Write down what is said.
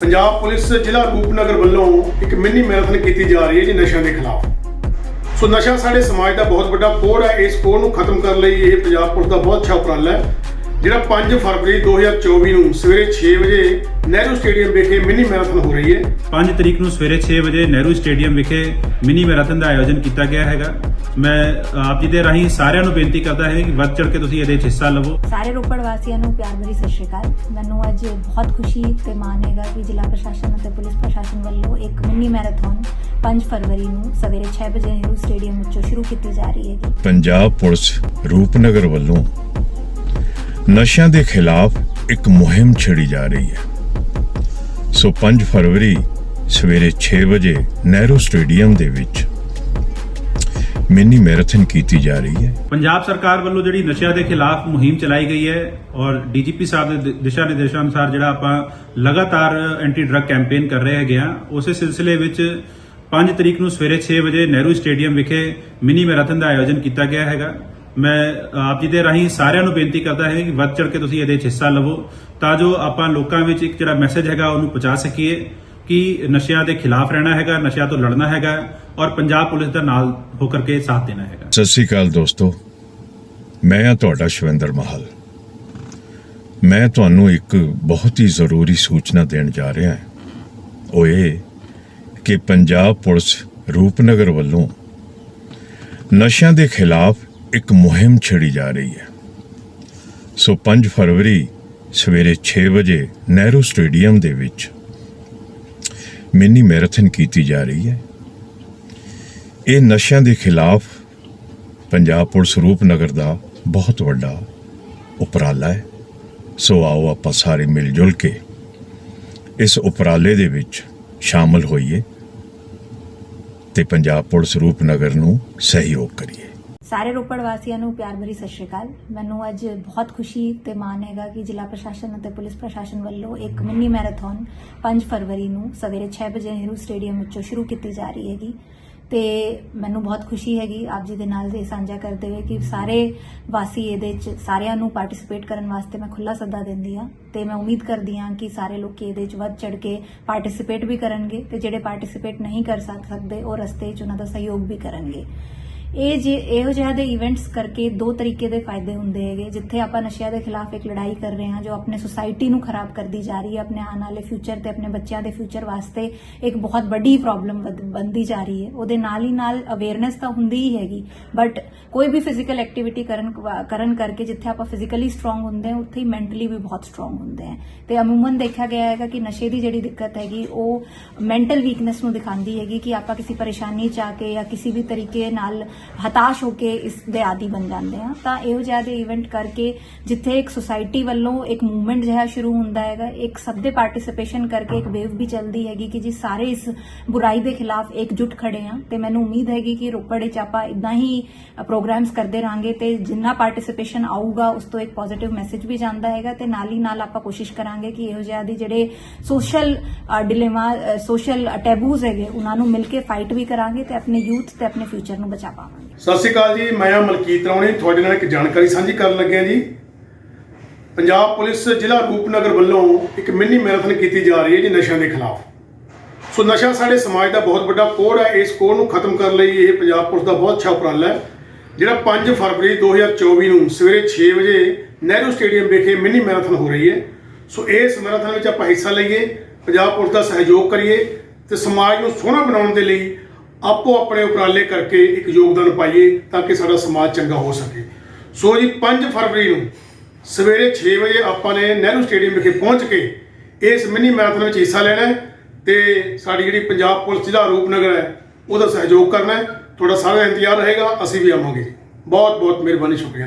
Punjab police ਜ਼ਿਲ੍ਹਾ ਰੂਪਨਗਰ ਵੱਲੋਂ ਇੱਕ ਮਿੰਨੀ ਮੈਰਾਥਨ ਕੀਤੀ ਜਾ ਰਹੀ ਹੈ ਜੀ ਨਸ਼ਿਆਂ ਦੇ ਖਿਲਾਫ। ਸੋ ਨਸ਼ਾ ਸਾਡੇ ਸਮਾਜ ਦਾ ਬਹੁਤ ਵੱਡਾ ਕੋੜ ਹੈ। ਇਸ ਕੋੜ ਨੂੰ ਖਤਮ ਕਰਨ ਲਈ ਇਹ ਪੰਜਾਬ ਪੁਲਿਸ ਦਾ ਬਹੁਤ ਅੱਛਾ ਉਪਰਾਲਾ ਹੈ। ਜਿਹੜਾ 5 ਫਰਵਰੀ 2024 ਨੂੰ ਸਵੇਰੇ 6 ਵਜੇ ਨਹਿਰੂ ਸਟੇਡੀਅਮ ਵਿਖੇ ਮਿੰਨੀ ਮੈਰਾਥਨ ਹੋ ਰਹੀ ਹੈ। 5 ਤਰੀਕ ਨੂੰ ਸਵੇਰੇ 6 ਵਜੇ ਨਹਿਰੂ ਸਟੇਡੀਅਮ ਵਿਖੇ ਮਿਨੀ ਮੈਰਾਥਨ ਦਾ ਆਯੋਜਨ ਕੀਤਾ ਗਿਆ ਹੈਗਾ। ਮੈਂ ਆਪ ਜੀ ਦੇ ਰਾਹੀਂ ਸਾਰਿਆਂ ਨੂੰ ਬੇਨਤੀ ਕਰਦਾ ਹਾਂ ਕਿ ਵੱਧ ਚੜ ਕੇ ਤੁਸੀਂ ਇਹਦੇ ਵਿੱਚ ਹਿੱਸਾ ਲਵੋ। ਸਾਰੇ ਰੋਪੜ ਵਾਸੀਆਂ ਨੂੰ ਪਿਆਰ ਭਰੀ ਸਤਿ ਸ਼੍ਰੀ ਅਕਾਲ। ਮੈਨੂੰ ਅੱਜ ਬਹੁਤ ਖੁਸ਼ੀ ਤੇ ਮਾਣ ਹੈਗਾ ਕਿ ਜ਼ਿਲ੍ਹਾ ਪ੍ਰਸ਼ਾਸਨ ਅਤੇ ਪੁਲਿਸ ਪ੍ਰਸ਼ਾਸਨ ਵੱਲੋਂ ਇੱਕ ਮਿੰਨੀ ਮੈਰਾਥਨ 5 ਫਰਵਰੀ ਨੂੰ ਸਵੇਰੇ 6 ਵਜੇ ਨਹਿਰੂ ਸਟੇਡੀਅਮ ਵਿੱਚੋਂ ਸ਼ੁਰੂ ਕੀਤੀ ਜਾ ਰਹੀ ਹੈਗੀ। ਪੰਜਾਬ ਪੁਲਿਸ ਰੂਪਨਗਰ ਵੱਲੋਂ ਨਸ਼ਿਆਂ ਦੇ ਖਿਲਾਫ ਇੱਕ ਮੁਹਿੰਮ ਛੇੜੀ ਜਾ ਰਹੀ ਹੈ। ਸੋ 5 ਫਰਵਰੀ ਸਵੇਰੇ 6 ਵਜੇ ਨਹਿਰੂ ਸਟੇਡੀਅਮ ਦੇ ਵਿੱਚ ਮਿੰਨੀ ਮੈਰਾਥਨ ਕੀਤੀ ਜਾ ਰਹੀ ਹੈ। ਪੰਜਾਬ ਸਰਕਾਰ ਵੱਲੋਂ ਜਿਹੜੀ ਨਸ਼ਿਆਂ ਦੇ ਖਿਲਾਫ ਮੁਹਿੰਮ ਚਲਾਈ ਗਈ ਹੈ ਔਰ ਡੀਜੀਪੀ ਸਾਹਿਬ ਦੇ ਦਿਸ਼ਾ ਨਿਰਦੇਸ਼ਾਂ ਅਨੁਸਾਰ ਜਿਹੜਾ ਆਪਾਂ ਲਗਾਤਾਰ ਐਂਟੀ ਡਰੱਗ ਕੈਂਪੇਨ ਕਰ ਰਹੇ ਹੈਗੇ ਆ, ਉਸੇ ਸਿਲਸਿਲੇ ਵਿੱਚ 5 ਤਰੀਕ ਨੂੰ ਸਵੇਰੇ 6 ਵਜੇ ਨਹਿਰੂ ਸਟੇਡੀਅਮ ਵਿਖੇ ਮਿਨੀ ਮੈਰਾਥਨ ਦਾ ਆਯੋਜਨ ਕੀਤਾ ਗਿਆ ਹੈਗਾ। ਮੈਂ ਆਪ ਜੀ ਦੇ ਰਾਹੀਂ ਸਾਰਿਆਂ ਨੂੰ ਬੇਨਤੀ ਕਰਦਾ ਹੈ ਕਿ ਵੱਧ ਚੜ ਕੇ ਤੁਸੀਂ ਇਹਦੇ ਵਿੱਚ ਹਿੱਸਾ ਲਵੋ, ਤਾਂ ਜੋ ਆਪਾਂ ਲੋਕਾਂ ਵਿੱਚ ਇੱਕ ਜਿਹੜਾ ਮੈਸੇਜ ਹੈਗਾ ਉਹਨੂੰ ਪਹੁੰਚਾ ਸਕੀਏ ਕਿ ਨਸ਼ਿਆਂ ਦੇ ਖਿਲਾਫ ਰਹਿਣਾ ਹੈਗਾ, ਨਸ਼ਿਆਂ ਤੋਂ ਲੜਨਾ ਹੈਗਾ ਔਰ ਪੰਜਾਬ ਪੁਲਿਸ ਦਾ ਨਾਲ ਹੋ ਕਰਕੇ ਸਾਥ ਦੇਣਾ ਹੈਗਾ। ਸਤਿ ਸ੍ਰੀ ਅਕਾਲ ਦੋਸਤੋ। ਮੈਂ ਹਾਂ ਤੁਹਾਡਾ ਸ਼ਵਿੰਦਰ ਮਹਲ। ਮੈਂ ਤੁਹਾਨੂੰ ਇੱਕ ਬਹੁਤ ਹੀ ਜ਼ਰੂਰੀ ਸੂਚਨਾ ਦੇਣ ਜਾ ਰਿਹਾ ਹਾਂ। ਉਹ ਇਹ ਕਿ ਪੰਜਾਬ ਪੁਲਿਸ ਰੂਪਨਗਰ ਵੱਲੋਂ ਨਸ਼ਿਆਂ ਦੇ ਖਿਲਾਫ ਇੱਕ ਮੁਹਿੰਮ ਛੇੜੀ ਜਾ ਰਹੀ ਹੈ। ਸੋ 5 ਫਰਵਰੀ ਸਵੇਰੇ 6 ਵਜੇ ਨਹਿਰੂ ਸਟੇਡੀਅਮ ਦੇ ਵਿੱਚ ਮਿੰਨੀ ਮੈਰਾਥਨ ਕੀਤੀ ਜਾ ਰਹੀ ਹੈ। ਇਹ ਨਸ਼ਿਆਂ ਦੇ ਖਿਲਾਫ ਪੰਜਾਬ ਪੁਲਿਸ ਰੂਪਨਗਰ ਦਾ ਬਹੁਤ ਵੱਡਾ ਉਪਰਾਲਾ ਹੈ। ਸੋ ਆਓ ਆਪਾਂ ਸਾਰੇ ਮਿਲ ਜੁਲ ਕੇ ਇਸ ਉਪਰਾਲੇ ਦੇ ਵਿੱਚ ਸ਼ਾਮਲ ਹੋਈਏ ਤੇ ਪੰਜਾਬ ਪੁਲਿਸ ਰੂਪਨਗਰ ਨੂੰ ਸਹਿਯੋਗ ਕਰੀਏ। ਸਾਰੇ ਰੋਪੜ ਵਾਸੀਆਂ ਨੂੰ ਪਿਆਰ ਭਰੀ ਸਤਿ ਸ਼੍ਰੀ ਅਕਾਲ। ਮੈਨੂੰ ਅੱਜ ਬਹੁਤ ਖੁਸ਼ੀ ਤੇ ਮਾਣ ਹੈਗਾ ਕਿ ਜ਼ਿਲ੍ਹਾ ਪ੍ਰਸ਼ਾਸਨ ਅਤੇ ਪੁਲਿਸ ਪ੍ਰਸ਼ਾਸਨ ਵੱਲੋਂ ਇੱਕ ਮਿੰਨੀ ਮੈਰਾਥਨ 5 ਫਰਵਰੀ ਨੂੰ ਸਵੇਰੇ 6 ਵਜੇ ਨਹਿਰੂ ਸਟੇਡੀਅਮ ਵਿੱਚੋਂ ਸ਼ੁਰੂ ਕੀਤੀ ਜਾ ਰਹੀ ਹੈਗੀ। ਤੇ ਮੈਨੂੰ ਬਹੁਤ ਖੁਸ਼ੀ ਹੈਗੀ ਆਪ ਜੀ ਦੇ ਨਾਲ ਇਹ ਸਾਂਝਾ ਕਰਦੇ ਹੋਏ ਕਿ ਸਾਰੇ ਵਾਸੀ ਇਹਦੇ ਚ ਸਾਰਿਆਂ ਨੂੰ ਪਾਰਟਿਸਿਪੇਟ ਕਰਨ ਵਾਸਤੇ ਮੈਂ ਖੁੱਲਾ ਸੱਦਾ ਦਿੰਦੀ ਆ ਤੇ ਮੈਂ ਉਮੀਦ ਕਰਦੀ ਹਾਂ ਕਿ ਸਾਰੇ ਲੋਕ ਇਹਦੇ ਚ ਵੱਧ ਚੜ ਕੇ ਪਾਰਟਿਸਿਪੇਟ ਵੀ ਕਰਨਗੇ ਤੇ ਜਿਹੜੇ ਪਾਰਟਿਸਿਪੇਟ ਨਹੀਂ ਕਰ ਸਕਦੇ ਉਹ ਰਸਤੇ 'ਚ ਉਹਨਾਂ ਦਾ ਸਹਿਯੋਗ ਵੀ ਕਰਨਗੇ। ਇਹ ਜੇ ਇਹੋ ਜਿਹਾ ਦੇ ਇਵੈਂਟਸ ਕਰਕੇ ਦੋ ਤਰੀਕੇ ਦੇ ਫਾਇਦੇ ਹੁੰਦੇ ਹੈਗੇ। ਜਿੱਥੇ ਆਪਾਂ ਨਸ਼ਿਆਂ ਦੇ ਖਿਲਾਫ ਇੱਕ ਲੜਾਈ ਕਰ ਰਹੇ ਹਾਂ, ਜੋ ਆਪਣੇ ਸੁਸਾਇਟੀ ਨੂੰ ਖਰਾਬ ਕਰਦੀ ਜਾ ਰਹੀ ਹੈ, ਆਪਣੇ ਆਉਣ ਵਾਲੇ ਫਿਊਚਰ ਤੇ, ਆਪਣੇ ਬੱਚਿਆਂ ਦੇ ਫਿਊਚਰ ਵਾਸਤੇ ਇੱਕ ਬਹੁਤ ਵੱਡੀ ਪ੍ਰੋਬਲਮ ਬਣਦੀ ਜਾ ਰਹੀ ਹੈ। ਉਹਦੇ ਨਾਲ ਹੀ ਨਾਲ ਅਵੇਅਰਨੈਸ ਤਾਂ ਹੁੰਦੀ ਹੀ ਹੈਗੀ। ਬਟ ਕੋਈ ਵੀ ਫਿਜ਼ੀਕਲ ਐਕਟੀਵਿਟੀ ਕਰਨ ਕਰਨ ਕਰਕੇ ਜਿੱਥੇ ਆਪਾਂ ਫਿਜ਼ੀਕਲੀ ਸਟਰੋਂਗ ਹੁੰਦੇ ਹਾਂ, ਉੱਥੇ ਹੀ ਮੈਂਟਲੀ ਵੀ ਬਹੁਤ ਸਟਰੋਂਗ ਹੁੰਦੇ ਹਾਂ। ਤੇ ਅਮੂਮਨ ਦੇਖਿਆ ਗਿਆ ਹੈਗਾ ਕਿ ਨਸ਼ੇ ਦੀ ਜਿਹੜੀ ਦਿੱਕਤ ਹੈਗੀ, ਉਹ ਮੈਂਟਲ ਵੀਕਨੈਸ ਨੂੰ ਦਿਖਾਉਂਦੀ ਹੈਗੀ ਕਿ ਆਪਾਂ ਕਿਸੇ ਪਰੇਸ਼ਾਨੀ ਚ ਆ ਕੇ ਜਾਂ ਕਿਸੇ ਵੀ ਤਰੀਕੇ ਨਾਲ ਹਤਾਸ਼ ਹੋ ਕੇ ਇਸ ਦੇ ਆਦੀ ਬਣ ਜਾਂਦੇ ਆ। ਤਾਂ ਇਹੋ ਜਿਹਾ ਦੇ ਇਵੈਂਟ ਕਰਕੇ ਜਿੱਥੇ ਇੱਕ ਸੁਸਾਇਟੀ ਵੱਲੋਂ ਇੱਕ ਮੂਵਮੈਂਟ ਜਿਹਾ ਸ਼ੁਰੂ ਹੁੰਦਾ ਹੈਗਾ, ਇੱਕ ਸਭ ਦੇ ਪਾਰਟਿਸਿਪੇਸ਼ਨ ਕਰਕੇ ਇੱਕ ਵੇਵ ਵੀ ਚੱਲਦੀ ਹੈਗੀ ਕਿ ਜੀ ਸਾਰੇ ਇਸ ਬੁਰਾਈ ਦੇ ਖਿਲਾਫ ਇਕਜੁੱਟ ਖੜੇ ਆ। ਤੇ ਮੈਨੂੰ ਉਮੀਦ ਹੈਗੀ ਕਿ ਰੋਪੜ ਵਿੱਚ ਆਪਾਂ ਇਦਾਂ ਹੀ ਪ੍ਰੋਗਰਾਮਸ ਕਰਦੇ ਰਾਂਗੇ ਤੇ ਜਿੰਨਾ ਪਾਰਟਿਸਿਪੇਸ਼ਨ ਆਊਗਾ, ਉਸ ਤੋਂ ਇੱਕ ਪੋਜ਼ਿਟਿਵ ਮੈਸੇਜ ਵੀ ਜਾਂਦਾ ਹੈਗਾ ਤੇ ਨਾਲ ਹੀ ਨਾਲ ਆਪਾਂ ਕੋਸ਼ਿਸ਼ ਕਰਾਂਗੇ ਕਿ ਇਹੋ ਜਿਹਾ ਦੀ ਜਿਹੜੇ ਸੋਸ਼ਲ ਡਿਲੇਮਾ ਸੋਸ਼ਲ ਟੈਬੂਜ਼ ਹੈਗੇ, ਉਹਨਾਂ ਨੂੰ ਮਿਲ ਕੇ ਫਾਈਟ ਵੀ ਕਰਾਂਗੇ ਤੇ ਆਪਣੇ ਯੂਥ ਤੇ ਆਪਣੇ ਫਿਊਚਰ ਨੂੰ ਬਚਾ ਪਾਵਾਂਗੇ। ਸਤਿ ਸ਼੍ਰੀ ਅਕਾਲ ਜੀ, ਮੈਂ ਹਾਂ ਮਲਕੀਤ ਰੌਣੀ ਤੁਹਾਡੇ ਨਾਲ ਇੱਕ ਜਾਣਕਾਰੀ ਸਾਂਝੀ ਕਰਨ ਲੱਗਿਆ ਜੀ। ਪੰਜਾਬ ਪੁਲਿਸ ਜ਼ਿਲ੍ਹਾ ਰੂਪਨਗਰ ਵੱਲੋਂ ਇੱਕ ਮਿੰਨੀ ਮੈਰਾਥਨ ਕੀਤੀ ਜਾ ਰਹੀ ਹੈ ਜੀ ਨਸ਼ਿਆਂ ਦੇ ਖਿਲਾਫ। ਸੋ ਨਸ਼ਾ ਸਾਡੇ ਸਮਾਜ ਦਾ ਬਹੁਤ ਵੱਡਾ ਕੋੜ ਹੈ, ਇਸ ਕੋੜ ਨੂੰ ਖਤਮ ਕਰਨ ਲਈ ਇਹ ਪੰਜਾਬ ਪੁਲਿਸ ਦਾ ਬਹੁਤ ਅੱਛਾ ਉਪਰਾਲਾ ਹੈ, ਜਿਹੜਾ 5 ਫਰਵਰੀ 2024 ਨੂੰ ਸਵੇਰੇ 6 ਵਜੇ ਨਹਿਰੂ ਸਟੇਡੀਅਮ ਵਿਖੇ ਮਿੰਨੀ ਮੈਰਾਥਨ ਹੋ ਰਹੀ ਹੈ। ਸੋ ਇਸ ਮੈਰਾਥਨ ਵਿੱਚ ਆਪਾਂ ਹਿੱਸਾ ਲਈਏ, ਪੰਜਾਬ ਪੁਲਿਸ ਦਾ ਸਹਿਯੋਗ ਕਰੀਏ ਤੇ ਸਮਾਜ ਨੂੰ ਸੋਹਣਾ ਬਣਾਉਣ ਦੇ ਲਈ ਆਪੋ ਆਪਣੇ ਉਪਰਾਲੇ ਕਰਕੇ ਇੱਕ ਯੋਗਦਾਨ ਪਾਈਏ ਤਾਂ ਕਿ ਸਾਡਾ ਸਮਾਜ ਚੰਗਾ ਹੋ ਸਕੇ। ਸੋ ਜੀ 5 ਫਰਵਰੀ ਨੂੰ ਸਵੇਰੇ 6 ਵਜੇ ਆਪਾਂ ਨੇ ਨਹਿਰੂ ਸਟੇਡੀਅਮ ਵਿਖੇ ਪਹੁੰਚ ਕੇ ਇਸ ਮਿੰਨੀ ਮੈਰਾਥਨ ਵਿੱਚ ਹਿੱਸਾ ਲੈਣਾ ਹੈ ਤੇ ਸਾਡੀ ਜਿਹੜੀ ਪੰਜਾਬ ਪੁਲਿਸ ਜ਼ਿਲ੍ਹਾ ਰੂਪਨਗਰ ਹੈ, ਉਹਦਾ ਸਹਿਯੋਗ ਕਰਨਾ ਹੈ। ਤੁਹਾਡਾ ਸਾਰਾ ਇੰਤਜ਼ਾਰ ਰਹੇਗਾ, ਅਸੀਂ ਵੀ ਆਵਾਂਗੇ। ਜੀ ਬਹੁਤ ਬਹੁਤ ਮਿਹਰਬਾਨੀ, ਸ਼ੁਕਰੀਆ।